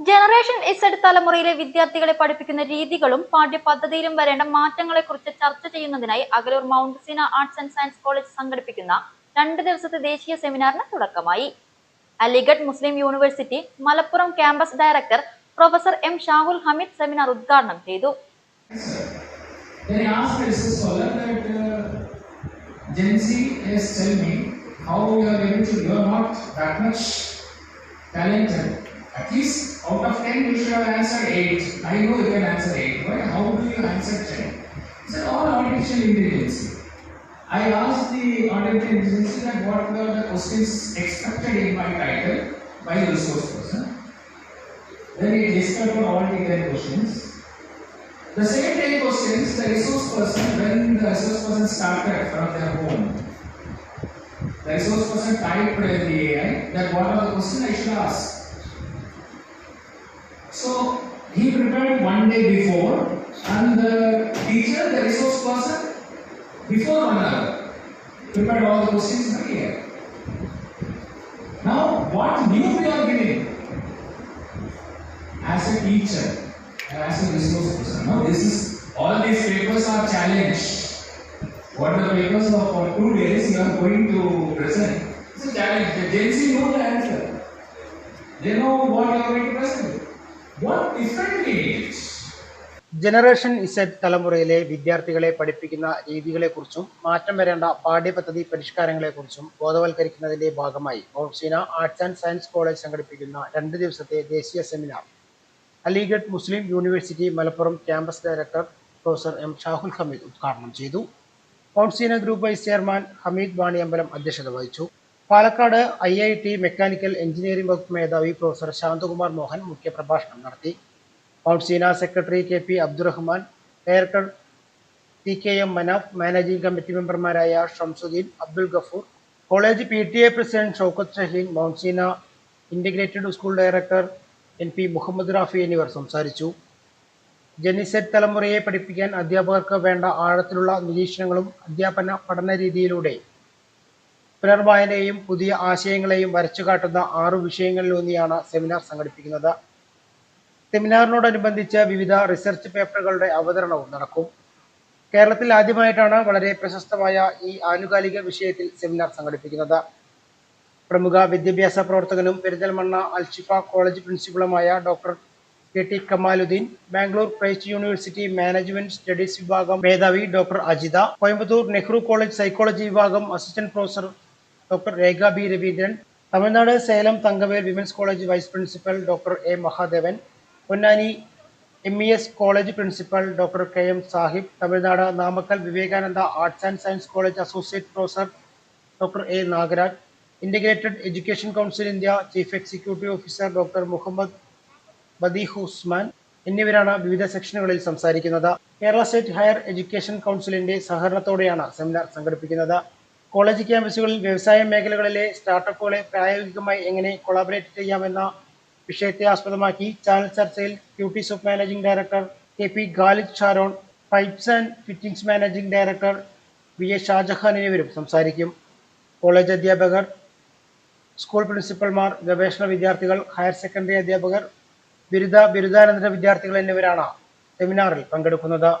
Generation Z തലമുറയിലെ വിദ്യാർത്ഥികളെ പഠിപ്പിക്കുന്ന രീതികളും പാഠ്യപദ്ധതിയിലും വരേണ്ട മാറ്റങ്ങളെക്കുറിച്ച് ചർച്ച ചെയ്യുന്നതിനായി Akaloor mount Seena arts and science college സംഘടിപ്പിക്കുന്ന രണ്ട് ദിവസത്തെ ദേശീയ സെമിനാറിന് തുടക്കമായി Aligarh Muslim University Malappuram campus director professor M Shahul Hameed seminar ഉദ്ഘാടനം ചെയ്തു uh, talented. At least out of 10 you should have answered 8. I know you can answer 8. Why? How do you answer 10? He said all artificial intelligence. I asked the artificial intelligence that what were the questions expected in my title by the resource person. Then he discovered all the 10 questions. The same 10 questions, the resource person, when the resource person started from their home, the resource person typed the AI that what are the questions I should ask. So he prepared one day before, and the teacher, the resource person, before one hour, prepared all the questions AI. Now, what new we are giving as a teacher, as a resource person. Now, this is all these papers are challenged. What are the papers of for two days you are going to present? It's a challenge. The Gen Z know the answer. They know what you are going to present. Generation Z തലമുറയിലെ വിദ്യാർത്ഥികളെ പഠിപ്പിക്കുന്ന രീതികളെക്കുറിച്ചും മാറ്റം വരേണ്ട പാഠ്യപദ്ധതി പരിഷ്കാരങ്ങളെക്കുറിച്ചും ബോധവൽക്കരിക്കുന്നതിന്റെ ഭാഗമായി Mouseena arts and science college സംഘടിപ്പിക്കുന്ന രണ്ട് ദിവസത്തെ ദേശീയ seminar Aligarh Muslim University Malappuram campus director professor M Shahul Hameed ഉദ്ഘാടനം ചെയ്തു. Mouseena group vice chairman Hameed Vaniyambalam അധ്യക്ഷത വഹിച്ചു. Palakkad I I T mechanical engineering വകുപ്പ് മേധാവി പ്രൊഫസർ ശാന്തകുമാർ മോഹൻ മുഖ്യപ്രഭാഷണം നടത്തി. Mouseena secretary K P Abdurahman director T K M Manaf managing committee മെമ്പർമാരായ Shamsuddin Abdul Gafoor college P T A president Shoukath Shaheen Mouseena integrated school director N P Muhammad Rafi എന്നിവർ സംസാരിച്ചു. ജനിസെറ്റ് തലമുറയെ പഠിപ്പിക്കാൻ അധ്യാപകർക്ക് വേണ്ട ആഴത്തിലുള്ള നിരീക്ഷണങ്ങളും അധ്യാപന പഠന രീതിയിലൂടെ പുനർവായനയും പുതിയ ആശയങ്ങളെയും വരച്ചു കാട്ടുന്ന ആറു വിഷയങ്ങളിലൂന്നിയാണ് സെമിനാർ സംഘടിപ്പിക്കുന്നത്. സെമിനാറിനോടനുബന്ധിച്ച് വിവിധ റിസർച്ച് പേപ്പറുകളുടെ അവതരണവും നടക്കും. കേരളത്തിൽ ആദ്യമായിട്ടാണ് വളരെ പ്രശസ്തമായ ഈ ആനുകാലിക വിഷയത്തിൽ സെമിനാർ സംഘടിപ്പിക്കുന്നത്. പ്രമുഖ വിദ്യാഭ്യാസ പ്രവർത്തകനും Perinthalmanna Alshifa college പ്രിൻസിപ്പളുമായ doctor K T Kamaludheen Bangalore Christ University management studies വിഭാഗം മേധാവി doctor Ajitha Coimbatore Nehru college psychology വിഭാഗം assistant professor doctor Rekha B. Raveendran Tamil Nadu Salem Thangavel women's college vice principal doctor A. Mahadevan Ponnani M. E. S. College principal doctor K. M. Sahib Tamil Nadu Namakkal Vivekananda arts and science college associate professor doctor A. Nagaraj integrated education council India chief executive officer doctor Muhammad Badeeh Usman എന്നിവരാണ് വിവിധ സെക്ഷനുകളിൽ സംസാരിക്കുന്നത്. Kerala state higher education കൗൺസിലിന്റെ സഹകരണത്തോടെയാണ് seminar സംഘടിപ്പിക്കുന്നത്. College ക്യാമ്പസുകളിൽ വ്യവസായ മേഖലകളിലെ സ്റ്റാർട്ടപ്പുകളെ പ്രായോഗികമായി എങ്ങനെ കൊളാബറേറ്റ് ചെയ്യാമെന്ന വിഷയത്തെ ആസ്പദമാക്കി ചാനൽ ചർച്ചയിൽ duties of managing director K P Khalid Sharon pipes and fittings managing director V A Shajahan എന്നിവരും സംസാരിക്കും. കോളേജ് അധ്യാപകർ സ്കൂൾ പ്രിൻസിപ്പൽമാർ ഗവേഷണ വിദ്യാർത്ഥികൾ ഹയർ സെക്കൻഡറി അധ്യാപകർ ബിരുദ ബിരുദാനന്തര വിദ്യാർത്ഥികൾ എന്നിവരാണ് സെമിനാറിൽ പങ്കെടുക്കുന്നത്.